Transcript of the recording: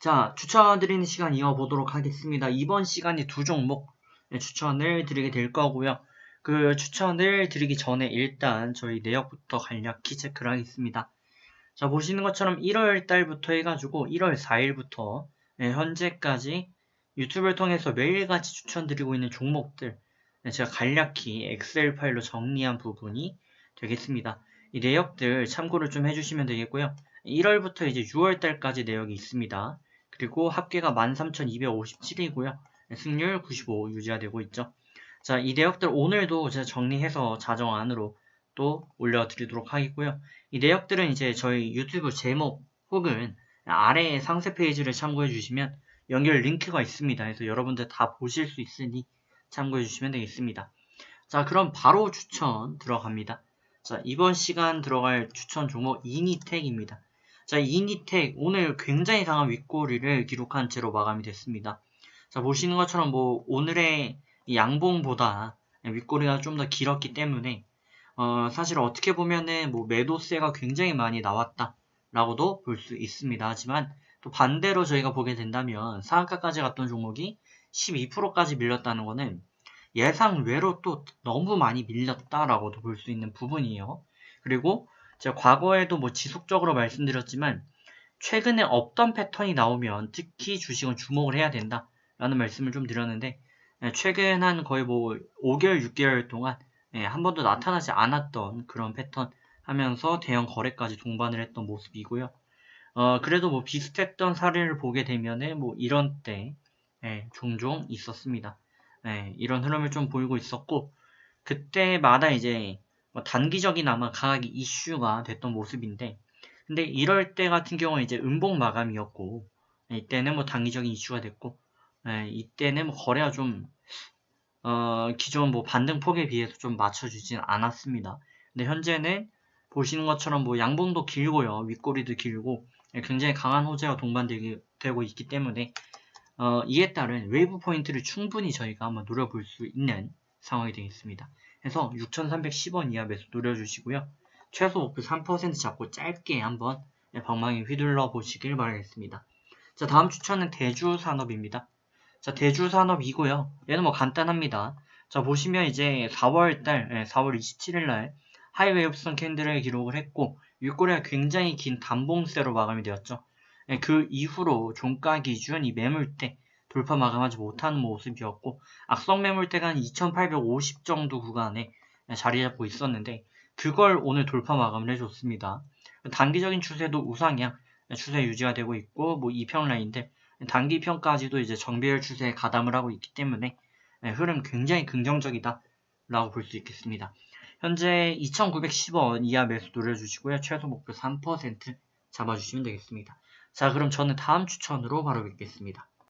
자, 추천드리는 시간 이어보도록 하겠습니다. 이번 시간에 두 종목 네, 추천을 드리게 될 거고요. 그 추천을 드리기 전에 일단 저희 내역부터 간략히 체크를 하겠습니다. 자, 보시는 것처럼 1월 달부터 해가지고 1월 4일부터 네, 현재까지 유튜브를 통해서 매일같이 추천드리고 있는 종목들 네, 제가 간략히 엑셀 파일로 정리한 부분이 되겠습니다. 이 내역들 참고를 좀 해주시면 되겠고요. 1월부터 이제 6월 달까지 내역이 있습니다. 그리고 합계가 13,257이고요. 승률 95 유지가 되고 있죠. 자, 이 내역들 오늘도 제가 정리해서 자정 안으로 또 올려드리도록 하겠고요. 이 내역들은 이제 저희 유튜브 제목 혹은 아래 상세 페이지를 참고해 주시면 연결 링크가 있습니다. 그래서 여러분들 다 보실 수 있으니 참고해 주시면 되겠습니다. 자, 그럼 바로 추천 들어갑니다. 자, 이번 시간 들어갈 추천 종목 이니텍입니다. 자, 이니텍 오늘 굉장히 강한 윗꼬리를 기록한 채로 마감이 됐습니다. 자, 보시는 것처럼 뭐 오늘의 양봉보다 윗꼬리가 좀 더 길었기 때문에 어, 사실 어떻게 보면은 뭐 매도세가 굉장히 많이 나왔다라고도 볼 수 있습니다. 하지만 또 반대로 저희가 보게 된다면 상한가까지 갔던 종목이 12%까지 밀렸다는 거는 예상 외로 또 너무 많이 밀렸다라고도 볼 수 있는 부분이에요. 그리고 제가 과거에도 뭐 지속적으로 말씀드렸지만 최근에 없던 패턴이 나오면 특히 주식은 주목을 해야 된다라는 말씀을 좀 드렸는데 예, 최근 한 거의 뭐 5개월, 6개월 동안 예, 한 번도 나타나지 않았던 그런 패턴 하면서 대형 거래까지 동반을 했던 모습이고요. 어, 그래도 뭐 비슷했던 사례를 보게 되면은 뭐 이런 때 예, 종종 있었습니다. 예, 이런 흐름을 좀 보이고 있었고 그때마다 이제 뭐 단기적이나마 강하게 이슈가 됐던 모습인데 근데 이럴 때 같은 경우는 이제 음봉 마감이었고 예, 이때는 뭐 단기적인 이슈가 됐고 예, 이때는 뭐 거래가 좀 어, 기존 뭐 반등 폭에 비해서 좀 맞춰주진 않았습니다. 근데 현재는 보시는 것처럼 뭐 양봉도 길고요, 윗꼬리도 길고 예, 굉장히 강한 호재가 동반되고 있기 때문에 어, 이에 따른 웨이브 포인트를 충분히 저희가 한번 노려볼 수 있는 상황이 되겠습니다. 그래서 6,310원 이하 매수 노려주시고요. 최소 목표 3% 잡고 짧게 한번 방망이 휘둘러 보시길 바라겠습니다. 자, 다음 추천은 대주산업입니다. 자, 대주산업이고요. 얘는 뭐 간단합니다. 자, 보시면 이제 4월달, 4월 27일날 하이웨이브선 캔들을 기록을 했고 윗꼬리가 굉장히 긴 단봉세로 마감이 되었죠. 예, 그 이후로 종가 기준 이 매물대 돌파 마감하지 못하는 모습이었고 악성 매물대가 한 2850 정도 구간에 자리 잡고 있었는데 그걸 오늘 돌파 마감을 해줬습니다. 단기적인 추세도 우상향 추세 유지가 되고 있고 뭐 2평 라인인데 단기평까지도 이제 정배열 추세에 가담을 하고 있기 때문에 네, 흐름 굉장히 긍정적이다 라고 볼 수 있겠습니다. 현재 2,910원 이하 매수 노려주시고요. 최소 목표 3% 잡아주시면 되겠습니다. 자 그럼 저는 다음 추천으로 바로 뵙겠습니다.